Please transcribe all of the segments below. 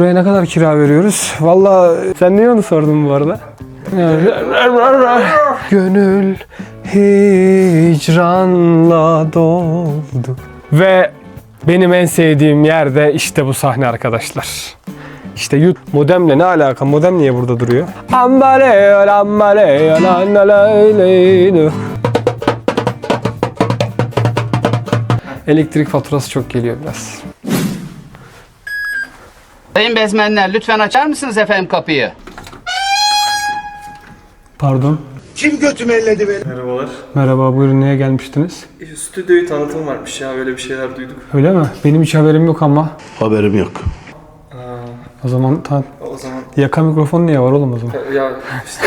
Buraya ne kadar kira veriyoruz? Valla sen niye onu sordun bu arada? Gönül hicranla doldu. Ve benim en sevdiğim yerde işte bu sahne arkadaşlar. İşte yut modemle ne alaka? Modem niye burada duruyor? Ambale ambale. Elektrik faturası çok geliyor biraz. Sayın bezmenler lütfen açar mısınız efendim kapıyı? Pardon. Kim götümü elledi beni? Merhabalar. Merhaba buyurun neye gelmiştiniz? E, Stüdyoyu tanıtım varmış ya böyle bir şeyler duyduk. Öyle mi? Benim hiç haberim yok ama. Haberim yok. O zaman tan O zaman yaka mikrofon niye var oğlum o zaman? ya işte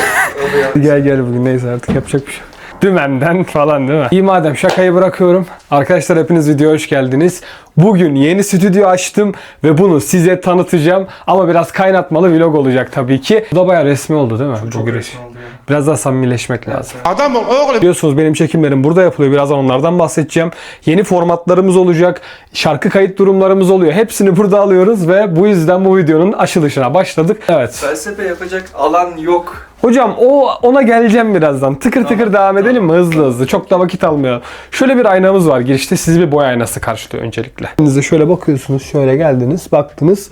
o da ya. gel gel bugün neyse artık yapacak bir şey. Dümenden falan değil mi? İyi madem şakayı bırakıyorum. Arkadaşlar hepiniz videoya hoş geldiniz. Bugün yeni stüdyo açtım ve bunu size tanıtacağım. Ama biraz kaynatmalı vlog olacak tabii ki. Bu da bayağı resmi oldu değil mi? Çok giriş. resmi oldu ya. Biraz daha samimileşmek lazım. Adam oğlum. Biliyorsunuz benim çekimlerim burada yapılıyor. Birazdan onlardan bahsedeceğim. Yeni formatlarımız olacak. Şarkı kayıt durumlarımız oluyor. Hepsini burada alıyoruz ve bu yüzden bu videonun açılışına başladık. Evet. Felsefe yapacak alan yok. Hocam o ona geleceğim birazdan. Tıkır tıkır devam edelim mi? Hızlı hızlı. Çok da vakit almıyor. Şöyle bir aynamız var girişte. Sizi bir boy aynası karşılıyor öncelikle. Size şöyle bakıyorsunuz. Şöyle geldiniz. Baktınız.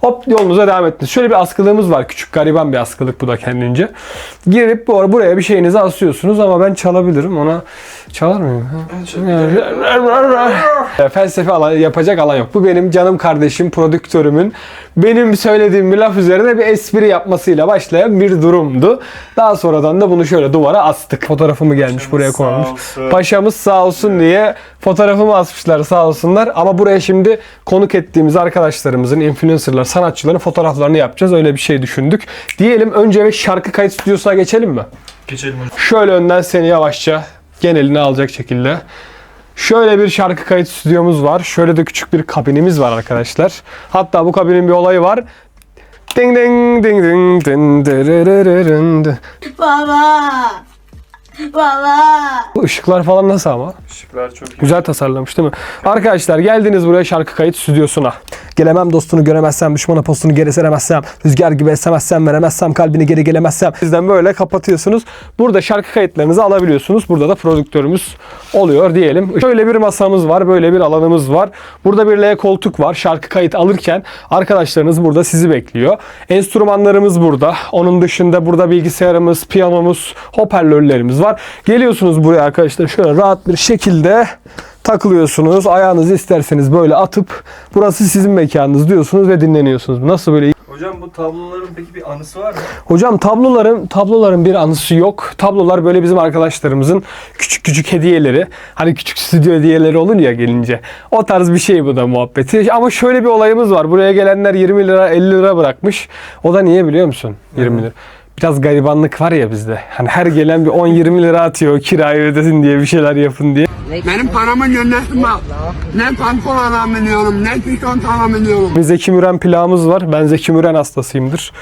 Hop yolunuza devam ettiniz. Şöyle bir askılığımız var. Küçük gariban bir askılık bu da kendince. Girip bu buraya bir şeyinizi asıyorsunuz ama ben çalabilirim. Ona çalar mıyım? Felsefe alan, yapacak alan yok. Bu benim canım kardeşim, prodüktörümün benim söylediğim bir laf üzerine bir espri yapmasıyla başlayan bir durumdu. Daha sonradan da bunu şöyle duvara astık. Fotoğrafımı gelmiş buraya sağ koymuş. olsun. Paşamız sağ olsun diye fotoğrafımı asmışlar sağ olsunlar. Ama buraya şimdi konuk ettiğimiz arkadaşlarımızın, influencerlar, sanatçıların fotoğraflarını yapacağız. Öyle bir şey düşündük. Diyelim önce bir şarkı kayıt stüdyosuna geçelim mi? Geçelim hocam. Şöyle önden seni yavaşça genelini alacak şekilde. Şöyle bir şarkı kayıt stüdyomuz var. Şöyle de küçük bir kabinimiz var arkadaşlar. Hatta bu kabinin bir olayı var. Ding ding ding ding ding dırırırırın dı. Baba. Baba. Bu ışıklar falan nasıl ama? Şıklar çok iyi. Güzel tasarlamış değil mi? Arkadaşlar geldiniz buraya şarkı kayıt stüdyosuna. Gelemem dostunu göremezsem, düşmana postunu geri seremezsem, rüzgar gibi esemezsem, veremezsem, kalbini geri gelemezsem. Sizden böyle kapatıyorsunuz. Burada şarkı kayıtlarınızı alabiliyorsunuz. Burada da prodüktörümüz oluyor diyelim. Şöyle bir masamız var, böyle bir alanımız var. Burada bir L koltuk var. Şarkı kayıt alırken arkadaşlarınız burada sizi bekliyor. Enstrümanlarımız burada. Onun dışında burada bilgisayarımız, piyanomuz, hoparlörlerimiz var. Geliyorsunuz buraya arkadaşlar şöyle rahat bir şekilde takılıyorsunuz. Ayağınızı isterseniz böyle atıp burası sizin mekanınız diyorsunuz ve dinleniyorsunuz. Nasıl böyle Hocam bu tabloların peki bir anısı var mı? Hocam tabloların tabloların bir anısı yok. Tablolar böyle bizim arkadaşlarımızın küçük küçük hediyeleri. Hani küçük stüdyo hediyeleri olur ya gelince. O tarz bir şey bu da muhabbeti. Ama şöyle bir olayımız var. Buraya gelenler 20 lira 50 lira bırakmış. O da niye biliyor musun? 20 lira. Biraz garibanlık var ya bizde. Hani her gelen bir 10-20 lira atıyor kirayı ödesin diye bir şeyler yapın diye. Benim paramı yönetme. Ne pantolon alabiliyorum, ne tişört alabiliyorum. Bir Zeki Müren plağımız var. Ben Zeki Müren hastasıyımdır.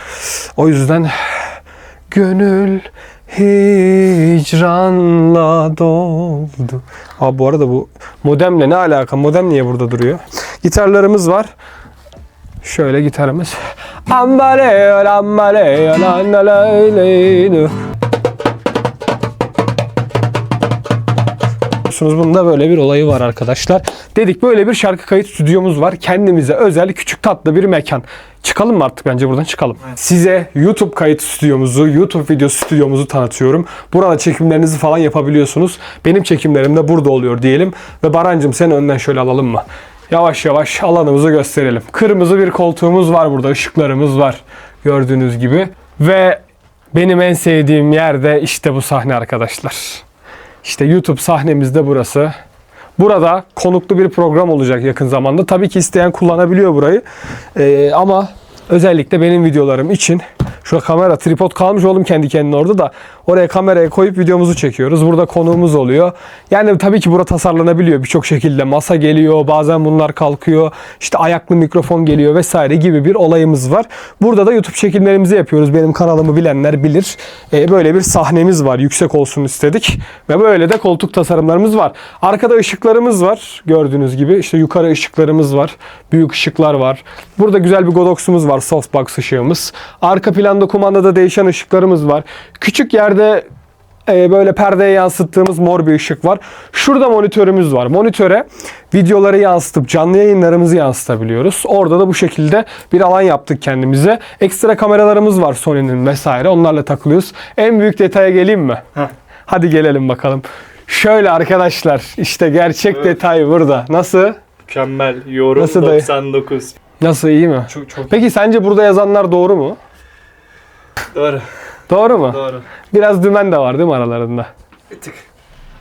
O yüzden gönül hicranla doldu. Abi bu arada bu modemle ne alaka? Modem niye burada duruyor? Gitarlarımız var. Şöyle gitarımız. Ambale. Biliyorsunuz bunda böyle bir olayı var arkadaşlar. Dedik böyle bir şarkı kayıt stüdyomuz var. Kendimize özel küçük tatlı bir mekan. Çıkalım mı artık bence buradan çıkalım. Size YouTube kayıt stüdyomuzu, YouTube video stüdyomuzu tanıtıyorum. Burada çekimlerinizi falan yapabiliyorsunuz. Benim çekimlerim de burada oluyor diyelim. Ve Barancım sen önden şöyle alalım mı? Yavaş yavaş alanımızı gösterelim. Kırmızı bir koltuğumuz var burada. ışıklarımız var. Gördüğünüz gibi. Ve benim en sevdiğim yerde işte bu sahne arkadaşlar. İşte YouTube sahnemiz de burası. Burada konuklu bir program olacak yakın zamanda. Tabii ki isteyen kullanabiliyor burayı. Ee, ama özellikle benim videolarım için Şurada kamera tripod kalmış oğlum kendi kendine orada da. Oraya kameraya koyup videomuzu çekiyoruz. Burada konuğumuz oluyor. Yani tabii ki burada tasarlanabiliyor birçok şekilde. Masa geliyor, bazen bunlar kalkıyor. İşte ayaklı mikrofon geliyor vesaire gibi bir olayımız var. Burada da YouTube çekimlerimizi yapıyoruz. Benim kanalımı bilenler bilir. Ee, böyle bir sahnemiz var. Yüksek olsun istedik. Ve böyle de koltuk tasarımlarımız var. Arkada ışıklarımız var. Gördüğünüz gibi işte yukarı ışıklarımız var. Büyük ışıklar var. Burada güzel bir Godox'umuz var. Softbox ışığımız. Arka planda kumandada değişen ışıklarımız var. Küçük yerde e, böyle perdeye yansıttığımız mor bir ışık var. Şurada monitörümüz var. Monitöre videoları yansıtıp canlı yayınlarımızı yansıtabiliyoruz. Orada da bu şekilde bir alan yaptık kendimize. Ekstra kameralarımız var Sony'nin vesaire. Onlarla takılıyoruz. En büyük detaya geleyim mi? Hadi gelelim bakalım. Şöyle arkadaşlar işte gerçek detay burada. Nasıl? Mükemmel. Yorum Nasıl dayı? 99. Nasıl iyi mi? Çok çok Peki sence burada yazanlar doğru mu? Doğru. Doğru mu? Doğru. Biraz dümen de var değil mi aralarında? Bir tık.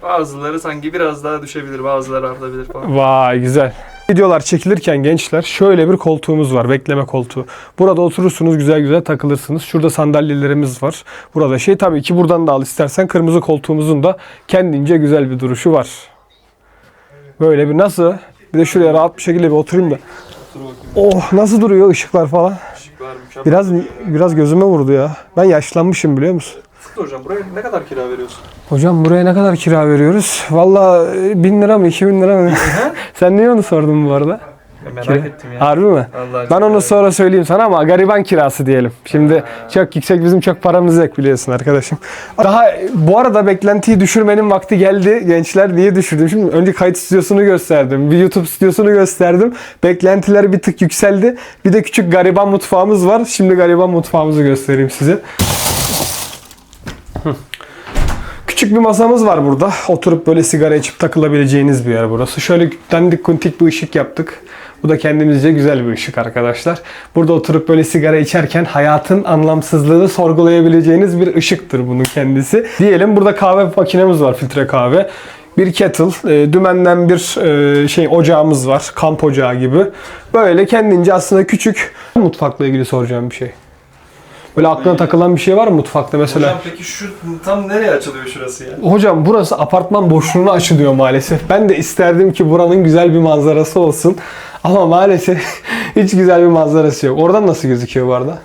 Bazıları sanki biraz daha düşebilir, bazıları artabilir falan. Vay güzel. Videolar çekilirken gençler şöyle bir koltuğumuz var. Bekleme koltuğu. Burada oturursunuz güzel güzel takılırsınız. Şurada sandalyelerimiz var. Burada şey tabii ki buradan da al istersen. Kırmızı koltuğumuzun da kendince güzel bir duruşu var. Böyle bir nasıl? Bir de şuraya rahat bir şekilde bir oturayım da. Dur bakayım. Oh nasıl duruyor ışıklar falan. Işıklar mükemmel. Biraz biraz gözüme vurdu ya. Ben yaşlanmışım biliyor musun? Hocam buraya ne kadar kira veriyorsun? Hocam buraya ne kadar kira veriyoruz? Valla bin lira mı iki bin lira mı? Sen niye onu sordun bu arada? Ya merak Kira- ettim ya. Harbi mi? Vallahi Ben onu merak sonra söyleyeyim sana ama gariban kirası diyelim. Şimdi çok yüksek bizim çok paramız yok biliyorsun arkadaşım. Daha bu arada beklentiyi düşürmenin vakti geldi. Gençler niye düşürdüm? Şimdi önce kayıt stüdyosunu gösterdim. Bir YouTube stüdyosunu gösterdim. Beklentiler bir tık yükseldi. Bir de küçük gariban mutfağımız var. Şimdi gariban mutfağımızı göstereyim size. Küçük bir masamız var burada. Oturup böyle sigara içip takılabileceğiniz bir yer burası. Şöyle dandik kuntik bir ışık yaptık. Bu da kendimizce güzel bir ışık arkadaşlar. Burada oturup böyle sigara içerken hayatın anlamsızlığını sorgulayabileceğiniz bir ışıktır bunun kendisi. Diyelim burada kahve makinemiz var, filtre kahve. Bir kettle, e, dümenden bir e, şey ocağımız var, kamp ocağı gibi. Böyle kendince aslında küçük mutfakla ilgili soracağım bir şey. Böyle aklına takılan bir şey var mı mutfakta mesela? Hocam peki şu tam nereye açılıyor şurası ya? Hocam burası apartman boşluğunu açılıyor maalesef. Ben de isterdim ki buranın güzel bir manzarası olsun. Ama maalesef hiç güzel bir manzarası yok. Oradan nasıl gözüküyor bu arada?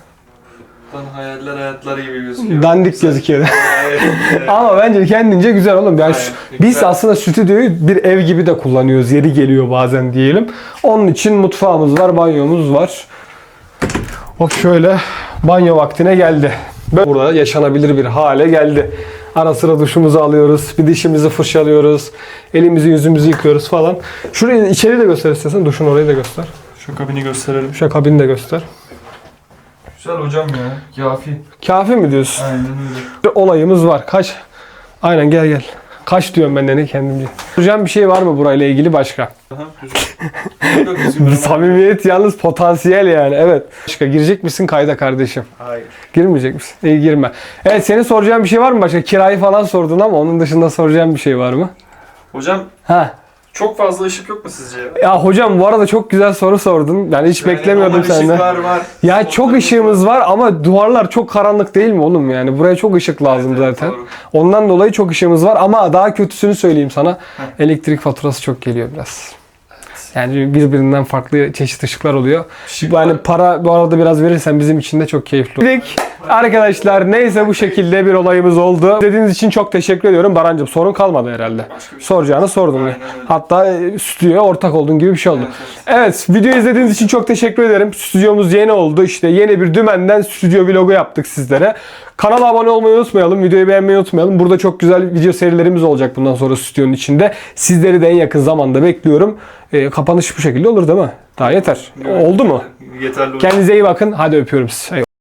Lan hayaller hayatlar gibi gözüküyor. Dandik gözüküyor. Evet, evet. Ama bence kendince güzel oğlum. Yani Aynen, biz güzel. aslında stüdyoyu bir ev gibi de kullanıyoruz. Yeri geliyor bazen diyelim. Onun için mutfağımız var, banyomuz var. Bak şöyle banyo vaktine geldi. Böyle Burada yaşanabilir bir hale geldi. Ara sıra duşumuzu alıyoruz, bir dişimizi fırçalıyoruz, elimizi yüzümüzü yıkıyoruz falan. Şurayı içeri de göster istersen, duşun orayı da göster. Şu kabini gösterelim. Şu kabini de göster. Güzel hocam ya. Kafi. Kafi mi diyorsun? Aynen öyle. Bir olayımız var. Kaç? Aynen gel gel. Kaç diyorum ben de ne kendimce. Soracağım bir şey var mı burayla ilgili başka? Samimiyet yalnız potansiyel yani. Evet. Başka girecek misin kayda kardeşim? Hayır. Girmeyecek misin? İyi girme. Evet senin soracağın bir şey var mı başka? Kirayı falan sordun ama onun dışında soracağım bir şey var mı? Hocam Ha. Çok fazla ışık yok mu sizce ya? Hocam bu arada çok güzel soru sordun. Yani hiç beklemiyordum aman senden. ışıklar var. Ya çok ışığımız var ama duvarlar çok karanlık değil mi oğlum yani? Buraya çok ışık lazım Evet, zaten. doğru. Ondan dolayı çok ışığımız var ama daha kötüsünü söyleyeyim sana. Elektrik faturası çok geliyor biraz. Yani birbirinden farklı çeşit ışıklar oluyor. Işık Bu hani var. para bu arada biraz verirsen bizim için de çok keyifli olur. Arkadaşlar neyse bu şekilde bir olayımız oldu. Dediğiniz için çok teşekkür ediyorum. Barancım sorun kalmadı herhalde. Soracağını öyle. Hatta e, stüdyoya ortak olduğun gibi bir şey oldu. Evet, videoyu izlediğiniz için çok teşekkür ederim. Stüdyomuz yeni oldu. İşte yeni bir dümenden stüdyo vlogu yaptık sizlere. Kanala abone olmayı unutmayalım. Videoyu beğenmeyi unutmayalım. Burada çok güzel video serilerimiz olacak bundan sonra stüdyonun içinde. Sizleri de en yakın zamanda bekliyorum. Ee, kapanış bu şekilde olur değil mi? Daha yeter. Oldu mu? Yeterli oldu. Kendinize iyi bakın. Hadi öpüyorum sizi.